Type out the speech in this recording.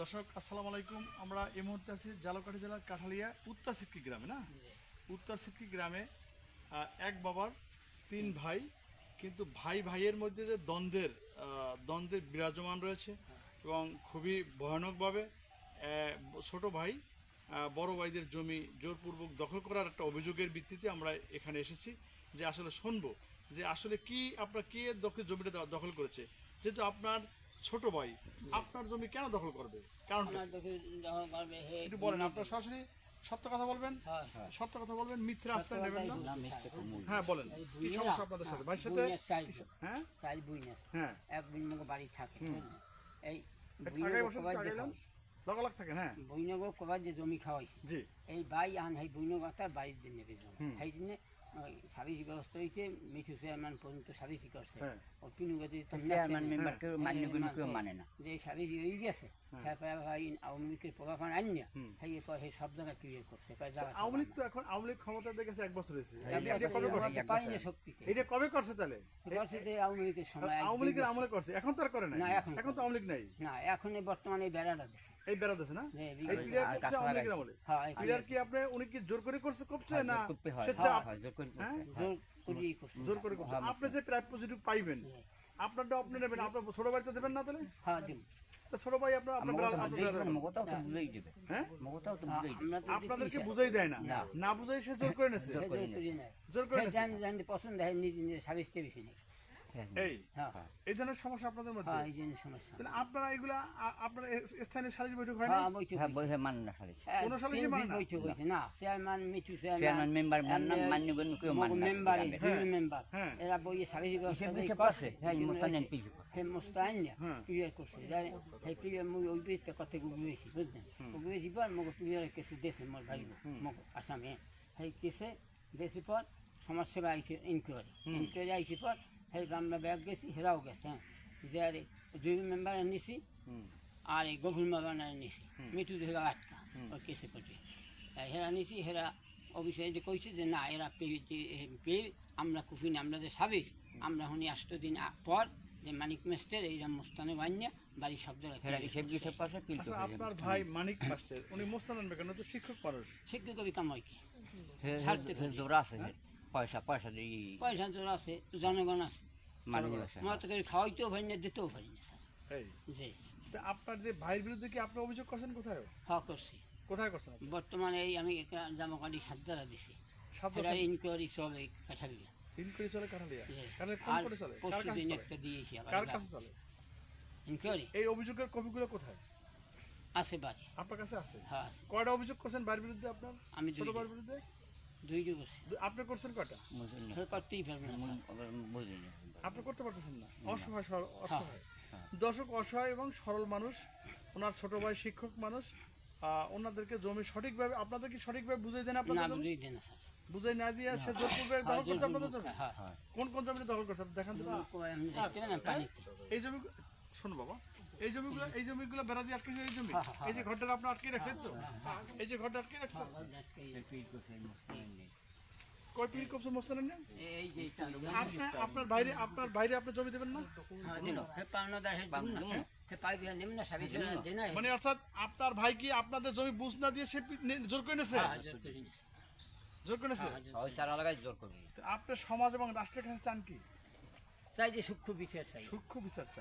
দর্শক, আসসালামু আলাইকুম। আমরা এই মুহূর্তে আছি জালকাঠি জেলার কাঠালিয়া উত্তর সিটকি গ্রামে, না? উত্তর সিটকি গ্রামে এক বাবার তিন ভাই, কিন্তু ভাই ভাইয়ের মধ্যে যে দ্বন্দ্বের দ্বন্দ্বের বিরাজমান রয়েছে এবং খুবই ভয়ানকভাবে ছোট ভাই বড় ভাইদের জমি জোরপূর্বক দখল করার একটা অভিযোগের ভিত্তিতে আমরা এখানে এসেছি যে আসলে শুনব যে আসলে কি, আপনার কে দখল জমিটা দখল করেছে। যেহেতু আপনার ছোট ভাই আপনার জমি কেন দখল করবে? হে একটু বলেন আপনার সরাসরি সত্য কথা বলবেন? হ্যাঁ, হ্যাঁ। সত্য কথা বলবেন মিথ্যা আশ্রয় নেবেন না? না। হ্যাঁ বলেন। এই কি সমস্যা আপনাদের সাথে? ভাইয়ের সাথে বুইনের চাল হ্যাঁ চাল বুইনেস হ্যাঁ। এক মগে বাড়ি থাকে এই। খাওয়াইছে লগালগ থাকেন হ্যাঁ। বুইনগো কবার যে জমি খাওয়াইছে। জি। এই বাই আন এই বুইনগো তার বাড়ির দিন নেবে জমি সেই দিনে ব্যবস্থা হয়েছে মিঠু চেয়ারম্যান পর্যন্ত করছে। হ্যাঁ। ও পিনুগতি চেয়ারম্যান মেম্বার কেউ মান্য কোনো কেউ মানে না। যে হয়ে গেছে হ্যাঁ। ভাই আওয়ামী লীগের প্রভাবান আনিয়া সেই পর সেই সব জায়গায় ক্লিয়ার করছে আওয়ামী লীগ তো এখন আওয়ামী লীগ ক্ষমতা দেখেছে এক বছর হয়েছে। কবে করছে? পাই না শক্তিকে। এটা কবে করছে তাহলে? তো করছে যে আওয়ামী লীগের সময় আওয়ামী লীগের আমলে করছে। এখন তো আর করে না, এখন এখন তো আওয়ামী লীগ নাই। না এখন এই বর্তমানে বেড়াটা দিছে। এই না? এই এই করছে লীগের লাগাইছে। আমলে হ্যাঁ কি আপনি উনি কি জোর করে করছে করছে হ্যাঁ, না হয়। স্বেচ্ছা জোর করে হ্যাঁ? হয়। জোর করছে। করে করছে। আপনি যে প্রাপ্য যেটুকু পাইবেন আপনারটা আপনি নেবেন আপনার ছোট ভাইটা দেবেন না তাহলে? হ্যাঁ দিন ছোট ভাই আপনার। হ্যাঁ? আপনাদেরকে বুঝাই দেয় না? না। বুঝাই সে জোর করে নেছে। জোর করে পছন্দ হয় নিজে বেশি নেই এই হ্যাঁ। এই ধরনের সমস্যা আপনাদের মধ্যে? হ্যাঁ এই জন্য সমস্যা। তাহলে আপনারা এগুলা আপনার স্থানীয় সালিশ বৈঠক হয় না হ্যাঁ বৈঠক হ্যাঁ। বসে মানে না সালিশ। হ্যাঁ, কোনো সালিশই মানে না? বৈঠক হয়েছে। না চেয়ারম্যান মিঠু চেয়ারম্যান মেম্বার মানে না, মান্য কোনো কেউ মানে না। মেম্বার হ্যাঁ, মেম্বার। এরা বইয়ে সাবিসি ব্যবস্থা করছে। হ্যাঁ, মোস্তানেন মোস্তান হ্যাঁ। ক্লিয়ার করছে। জানে সেই ক্লিয়ার মুই ওই বিরুদ্ধে কথা গুগলেছি বুঝলেন? গুগলেছি পর মগ ক্লিয়ার কেসে দেশে মোর ভাই মগ আসামে। সেই কেসে দেশে পর সমাজসেবা আইছে ইনকোয়ারি ইনকোয়ারি আইছে পর আমরা ব্যাগ গেছি হেরাও গেছে হ্যাঁ। যে আরে দুই মেম্বার নিছি আর এই গভীর মেম্বার নিছি ধরে আটকা ওই কেসে হেরা নিছি হেরা অফিসে যে কইছে যে না এরা পেয়ে আমরা কুফিন আমরা যে সাবিস আমরা হনি আষ্ট দিন পর যে মানিক মেস্টের এই মোস্তানে বান্যা বাড়ি সব হেরা যাবে। আপনার ভাই মানিক মাস্টার উনি মোস্তান আনবে কেন? তো শিক্ষক মানুষ শিক্ষক কবি কামাই কি আছে। পয়সা পয়সা দিয়ে পয়সা তোর আছে জনগণ আছে। আমার তো করে খাওয়াইতেও পারি না দিতেও পারি না স্যার। তা আপনার যে ভাইয়ের বিরুদ্ধে কি আপনি অভিযোগ করছেন কোথায় হ করছি। কোথায় করছেন বর্তমানে এই আমি একটা জামাকাটি সাত দ্বারা দিছি ইনকোয়ারি সব এই কাঠালিয়া। ইনকোয়ারি চলে কাঠালিয়া? আর চলে? পরশু দিন একটা দিয়েছি কার কাছে চলে? ইনকোয়ারি এই অভিযোগের কপিগুলো কোথায়? আছে বাড়ি। আপনার কাছে আছে? হ্যাঁ কয়টা অভিযোগ করছেন ভাইয়ের বিরুদ্ধে আপনার? আমি ছোট। ভাইয়ের বিরুদ্ধে? দুইটা করছি আপনি করছেন না। আপনি করতে পারতেছেন না। অসহায় অসহায়। দর্শক অসহায় এবং সরল মানুষ ওনার ছোট ভাই শিক্ষক মানুষ আহ, ওনাদেরকে জমি সঠিকভাবে আপনাদের কি সঠিকভাবে বুঝাই দেন আপনাদের জমি? বুঝেই না স্যার। বুঝাই না দিয়ে সে জোরপূর্বে হ্যাঁ, দখল করছে আপনাদের জমি? হ্যাঁ কোন কোন জমিতে দখল করছে? দেখান এই জমি শোনো বাবা। এই জমিগুলো এই জমিগুলো বেড়া দিয়ে আটকে এই জমি? এই যে ঘরটা আপনি আটকে রাখছেন তো? এই যে ঘরটা আটকে রাখছেন? কয় মোস্তানের এই যে আপনার বাইরে আপনার বাইরে আপনি জমি দেবেন না? মানে অর্থাৎ আপনার ভাই কি আপনাদের জমি বুঝ না দিয়ে সে জোর করে নিয়েছে জোর করে নিছে। জোর করবে আপনি সমাজ এবং রাষ্ট্রের কাছে চান কি? চাই যে সূক্ষ্ম বিচার চাই। সূক্ষ্ম বিচার চান।